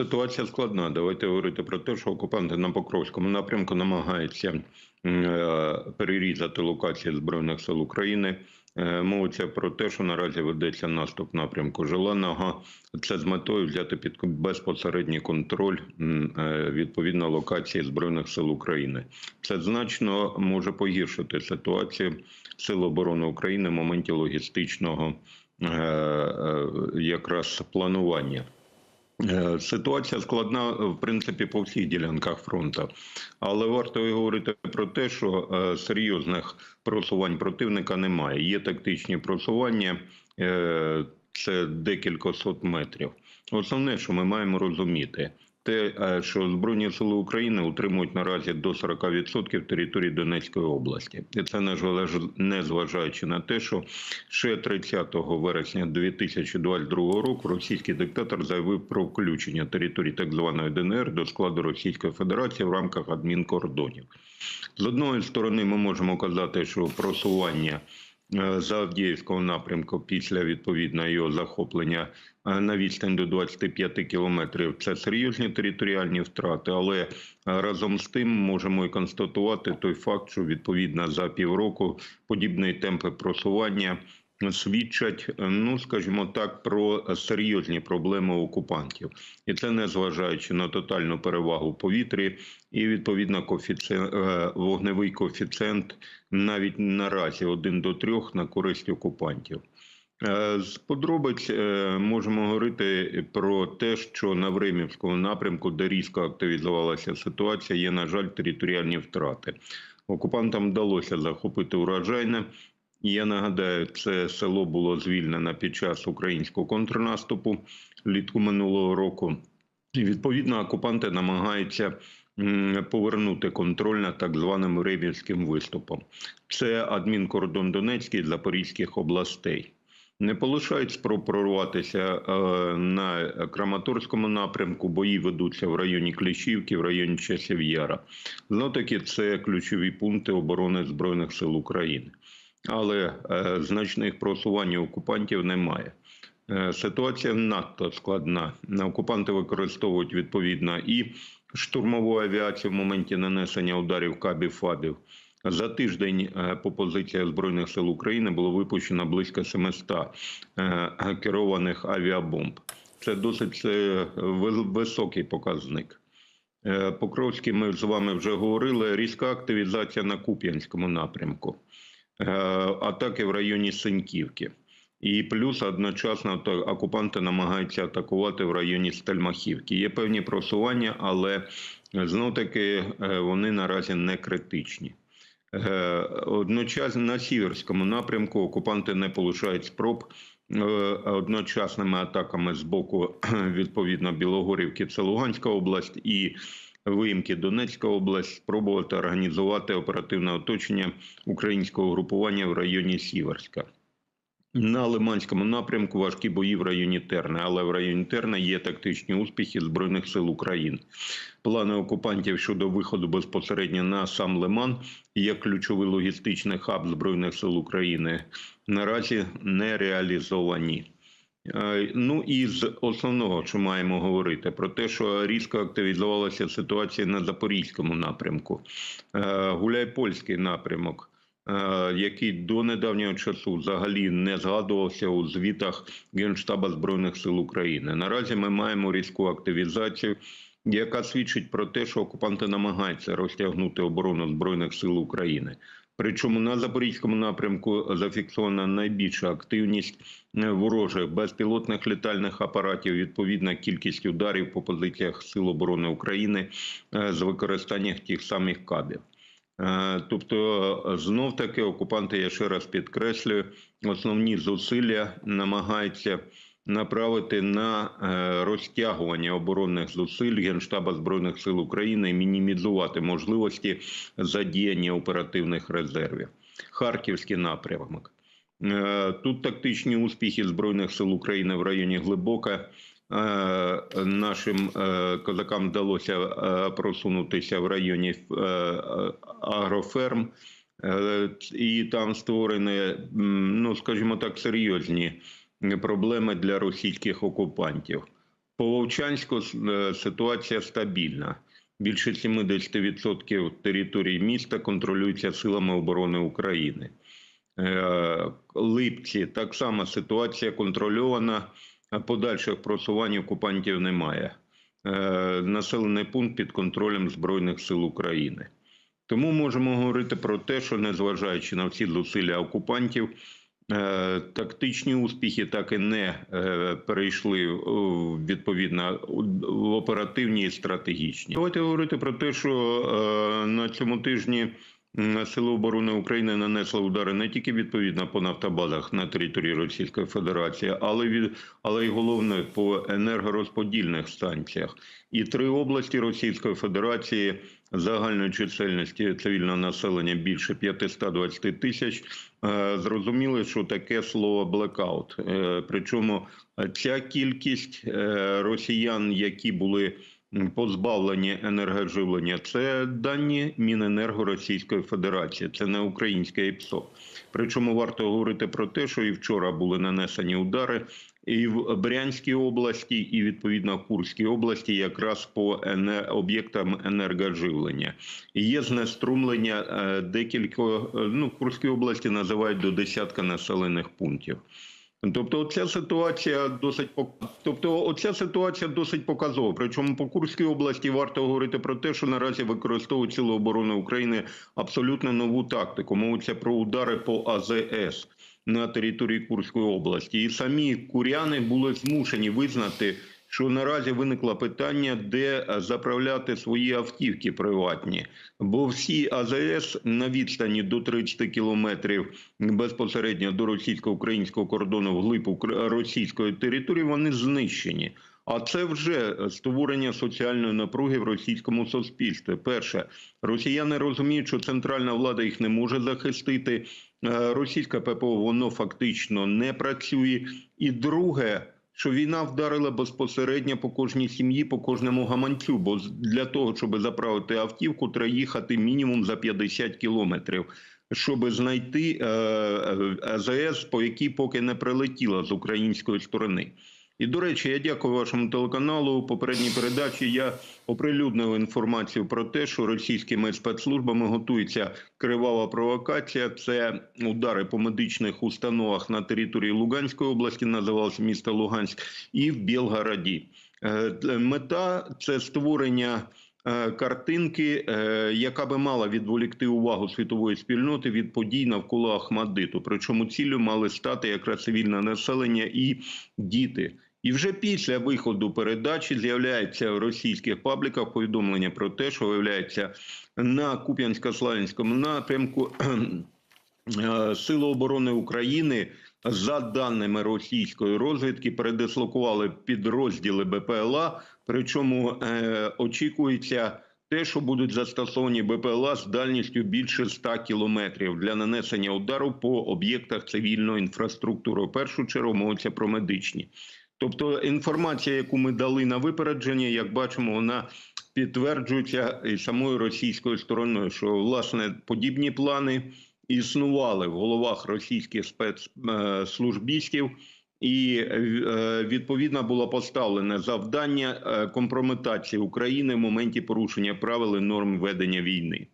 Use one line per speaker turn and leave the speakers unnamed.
Ситуація складна. Давайте говорити про те, що окупанти на Покровському напрямку намагаються е, перерізати локації збройних сил України. Е, Мовиться про те, що наразі ведеться наступ напрямку Желаного. Це з метою взяти під безпосередній контроль е, відповідно локації збройних сил України. Це значно може погіршити ситуацію Сил оборони України в моменті логістичного якраз планування. Е, Ситуація складна в принципі по всіх ділянках фронту, але варто говорити про те, що е, серйозних просувань противника немає. Є тактичні просування, е, це декілька сот метрів. Основне, що ми маємо розуміти, те, е, що Збройні сили України утримують наразі до 40% території Донецької області, і це незваж- незважаючи на те, що ще 30 вересня 2022 року російський диктатор заявив про включення території так званої ДНР до складу Російської Федерації в рамках адмінкордонів. З одної сторони, ми можемо казати, що просування е, за Авдіївського напрямку після відповідно його захоплення е, на відстань до 25 кілометрів. Це серйозні територіальні втрати, але е, разом з тим можемо і констатувати той факт, що відповідно за півроку подібні темпи просування свідчать, е, ну скажімо так, про серйозні проблеми окупантів, і це не зважаючи на тотальну перевагу в повітрі і відповідно коефіцієнт, е, вогневий коефіцієнт навіть наразі 1 до 3 на користь окупантів. Е, З подробиць можемо говорити про те, що на Времівському напрямку, де різко активізувалася ситуація, є, на жаль, територіальні втрати. Окупантам вдалося захопити урожайне. Я нагадаю, це село було звільнено під час українського контрнаступу літку минулого року. І відповідно окупанти намагаються повернути контроль над так званим Ревівським виступом. Це адмінкордон Донецький і Запорізьких областей. Не полишають спроб прорватися е, на Краматорському напрямку. Бої ведуться в районі Кліщівки, в районі Часів Яра. Знов таки це ключові пункти оборони Збройних сил України. Але е, значних просувань окупантів немає. Е, Ситуація надто складна. Окупанти використовують відповідно і штурмову авіацію в моменті нанесення ударів кабів фабів. За тиждень е, по позиціях збройних сил України було випущено близько 700 е, керованих авіабомб. Це досить високий показник. Покровський, ми з вами вже говорили. Різка активізація на Куп'янському напрямку, атаки в районі Синьківки. І плюс одночасно окупанти намагаються атакувати в районі Стельмахівки. Є певні просування, але знов таки е, вони наразі не критичні. Е, Одночасно на сіверському напрямку окупанти не полишають спроб е, одночасними атаками з боку відповідно Білогорівки, це Луганська область і виїмки Донецька область, спробувати організувати оперативне оточення українського групування в районі Сіверська. На Лиманському напрямку важкі бої в районі Терни, але в районі Терна є тактичні успіхи Збройних сил України. Плани окупантів щодо виходу безпосередньо на сам Лиман як ключовий логістичний хаб Збройних сил України наразі не реалізовані. Е, Ну і з основного, що маємо говорити, про те, що різко активізувалася ситуація на Запорізькому напрямку, Е, Гуляйпольський напрямок, е, який до недавнього часу взагалі не згадувався у звітах Генштаба Збройних сил України. Наразі ми маємо різку активізацію. Яка свідчить про те, що окупанти намагаються розтягнути оборону збройних сил України, Причому на запорізькому напрямку зафіксована найбільша активність е, ворожих безпілотних літальних апаратів. Відповідна кількість ударів по позиціях Сил оборони України е, з використанням тих самих кабів. Е, Тобто, знов таки окупанти, я ще раз підкреслюю, основні зусилля намагаються направити на е, розтягування оборонних зусиль Генштаба збройних сил України і мінімізувати можливості задіяння оперативних резервів. Харківський напрямок. Е, Тут тактичні успіхи збройних сил України в районі Глибока. Е, Нашим козакам вдалося просунутися в районі агроферм, і там створені, ну скажімо так, серйозні проблеми для російських окупантів. По Вовчанську е, ситуація стабільна. Більше 70% території міста контролюється силами оборони України. Е, Липці так само ситуація контрольована, а подальших просувань окупантів немає. Е, Населений пункт під контролем Збройних сил України. Тому можемо говорити про те, що незважаючи на всі зусилля окупантів, тактичні успіхи так і не е, перейшли відповідно в оперативні і стратегічні. Давайте говорити про те, що е, на цьому тижні Сили оборони України нанесли удари не тільки відповідно по нафтобазах на території Російської Федерації, але від але й головне по енергорозподільних станціях. І три області Російської Федерації загальної чисельності цивільного населення більше 520 тисяч. е, Зрозуміли, що таке слово блекаут. Е, Причому е, ця кількість росіян, які були позбавлені енергоживлення, це дані Міненерго Російської Федерації, це не українське ІПСО. Причому варто говорити про те, що і вчора були нанесені удари і в Брянській області, і відповідно в Курській області, якраз по об'єктам енергоживлення. Є знеструмлення е, декілька, е, ну в Курській області називають до десятка населених пунктів. Тобто, ця ситуація досить тобто, оця ситуація досить показова. Причому по Курській області варто говорити про те, що наразі використовують Сили оборони України абсолютно нову тактику. Мовиться про удари по АЗС на території Курської області. І самі куряни були змушені визнати, що наразі виникло питання, де е, заправляти свої автівки приватні. Бо всі АЗС на відстані до 30 кілометрів безпосередньо до російсько-українського кордону вглиб російської території, вони знищені. А це вже створення соціальної напруги в російському суспільстві. Перше, росіяни розуміють, що центральна влада їх не може захистити. Е, Російське ППО воно фактично не працює. І друге, що війна вдарила безпосередньо по кожній сім'ї, по кожному гаманцю. Бо для того, щоб заправити автівку, треба їхати мінімум за 50 кілометрів. Щоб знайти е, е, АЗС, по якій поки не прилетіла з української сторони. І до речі, я дякую вашому телеканалу. У попередній передачі я оприлюднив інформацію про те, що російськими спецслужбами готується кривава провокація. Це удари по медичних установах на території Луганської області, називалося місто Луганськ, і в Білгороді. Е, Мета це створення. е, Картинки, е, яка би мала відволікти увагу світової спільноти від подій навколо Ахмадиту. Причому ціллю мали стати якраз цивільне населення і діти. І вже після виходу передачі з'являється в російських пабліках повідомлення про те, що виявляється на Куп'янсько-Славянському напрямку е, Сили оборони України. За даними російської розвідки, передислокували підрозділи БПЛА. Причому е, очікується те, що будуть застосовані БПЛА з дальністю більше 100 кілометрів для нанесення удару по об'єктах цивільної інфраструктури. В першу чергу мовиться про медичні. Тобто інформація, яку ми дали на випередження, як бачимо, вона підтверджується і самою російською стороною, що власне подібні плани існували в головах російських спецслужбістів, і е, відповідно було поставлене завдання е, компрометації України в моменті порушення правил і норм ведення війни.